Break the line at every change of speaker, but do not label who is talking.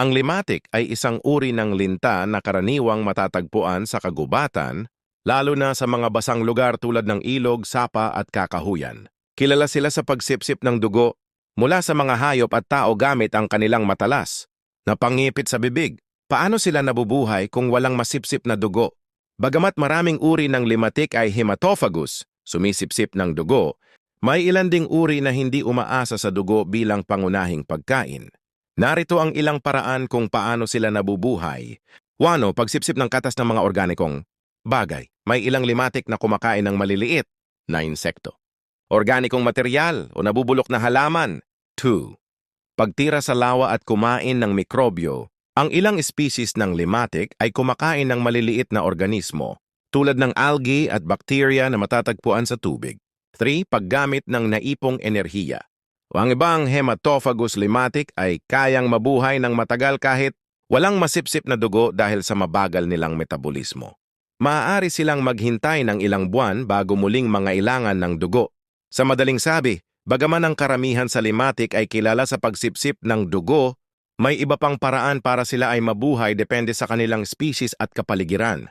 Ang limatic ay isang uri ng linta na karaniwang matatagpuan sa kagubatan, lalo na sa mga basang lugar tulad ng ilog, sapa at kakahuyan. Kilala sila sa pagsipsip ng dugo mula sa mga hayop at tao gamit ang kanilang matalas na pangipit sa bibig. Paano sila nabubuhay kung walang masipsip na dugo? Bagamat maraming uri ng limatic ay hematophagus, sumisipsip ng dugo, may ilan ding uri na hindi umaasa sa dugo bilang pangunahing pagkain. Narito ang ilang paraan kung paano sila nabubuhay. Wano, pagsipsip ng katas ng mga organikong bagay. May ilang limatic na kumakain ng maliliit na insekto. Organikong material o nabubulok na halaman. 2. Pagtira sa lawa at kumain ng mikrobyo. Ang ilang species ng limatic ay kumakain ng maliliit na organismo tulad ng algae at bacteria na matatagpuan sa tubig. 3. Paggamit ng naipong enerhiya. Ang ibang hematophagus limatic ay kayang mabuhay ng matagal kahit walang masipsip na dugo dahil sa mabagal nilang metabolismo. Maaari silang maghintay ng ilang buwan bago muling mangailangan ng dugo. Sa madaling sabi, bagaman ang karamihan sa limatic ay kilala sa pagsipsip ng dugo, may iba pang paraan para sila ay mabuhay depende sa kanilang species at kapaligiran.